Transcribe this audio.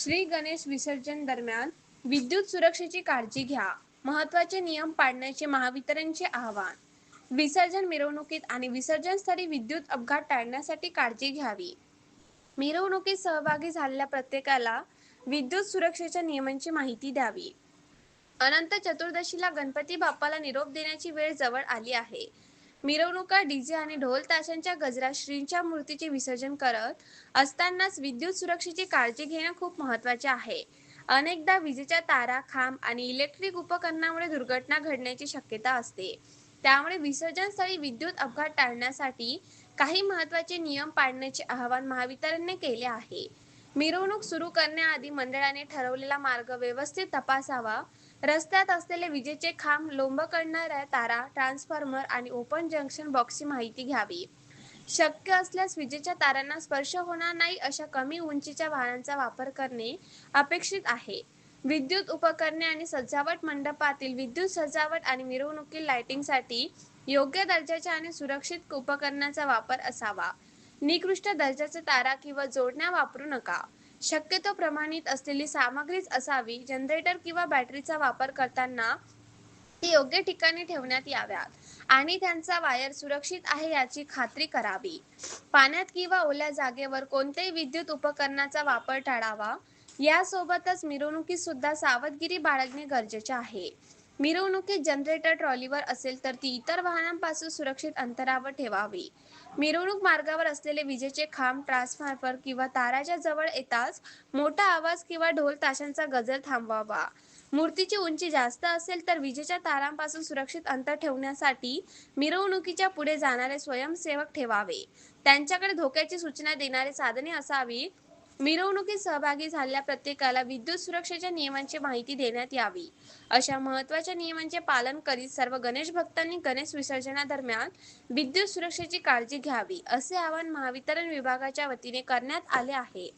श्री गणेश विसर्जन दरम्यान विद्युत सुरक्षेची काळजी घ्या. महत्त्वाचे नियम पाळण्याचे महावितरणचे आवाहन. विसर्जन मिरवणुकीत आणि विसर्जन स्थळी विद्युत अपघात टाळण्यासाठी काळजी घ्यावी. मिरवणुकीत सहभागी झालेल्या प्रत्येकाला विद्युत सुरक्षेच्या नियमांची माहिती द्यावी. अनंत चतुर्दशीला गणपती बाप्पाला निरोप देण्याची वेळ जवळ आली आहे. मिरवणुका डीजे आणि ढोल ताशांच्या गजरात श्रींच्या मूर्तीचे विसर्जन करत असतानाच विद्युत सुरक्षेची काळजी घेणं खूप महत्त्वाचे आहे. अनेकदा विजेच्या तारा खांब आणि इलेक्ट्रिक उपकरणामुळे दुर्घटना घडण्याची शक्यता असते. त्यामुळे विसर्जन स्थळी विद्युत अपघात टाळण्यासाठी काही महत्त्वाचे नियम पाळण्याचे आवाहन महावितरणने केले आहे. मिरवणूक सुरू करण्याआधी मंडळाने ठरवलेला मार्ग व्यवस्थित तपासावा. रस्त्यात असलेले विजेचे खांब लोंब करणाऱ्या तारा ट्रान्सफॉर्मर आणि ओपन जंक्शन बॉक्सची माहिती घ्यावी. शक्य असल्यास विजेच्या तारांना स्पर्श होणार नाही अशा कमी उंचीच्या वाहनांचा वापर करणे अपेक्षित आहे. विद्युत उपकरणे आणि सजावट मंडपातील विद्युत सजावट आणि मिरवणुकी लाइटिंगसाठी योग्य दर्जाच्या आणि सुरक्षित उपकरणाचा वापर असावा. निकृष्ट दर्जाचे तारा किंवा जोडण्या वापरू नका. शक्यतो प्रमाणित असलेली सामग्रीच असावी जनरेटर किंवा बॅटरीचा वापर करताना ती योग्य ठिकाणी ठेवण्यात याव्यात आणि त्यांचा वायर सुरक्षित आहे याची खात्री करावी. पाण्यात किंवा ओल्या जागेवर कोणत्याही विद्युत उपकरणाचा वापर टाळावा. यासोबतच मिरवणुकीत सुद्धा सावधगिरी बाळगणे गरजेचे आहे. मिरवणुकीत जनरेटर ट्रॉलीवर असेल तर ती इतर वाहनांपासून सुरक्षित अंतरावर ठेवावी. मिरवणूक मार्गावर असलेले विजेचे खांब ट्रान्सफॉर्मर किंवा ताराच्या जवळ येताच मोठा आवाज किंवा ढोल ताशांचा गजर थांबवावा. मूर्तीची उंची जास्त असेल तर विजेच्या तारांपासून सुरक्षित अंतर ठेवण्यासाठी मिरवणुकीच्या पुढे जाणारे स्वयंसेवक ठेवावे. त्यांच्याकडे धोक्याची सूचना देणारे साधने असावी मिरवणुकीत सहभागी झालेल्या प्रत्येकाला विद्युत सुरक्षेच्या नियमांची माहिती देण्यात यावी. अशा महत्त्वाच्या नियमांचे पालन करीत सर्व गणेश भक्तांनी गणेश विसर्जनादरम्यान विद्युत सुरक्षेची काळजी घ्यावी असे आवाहन महावितरण विभागाच्या वतीने करण्यात आले आहे.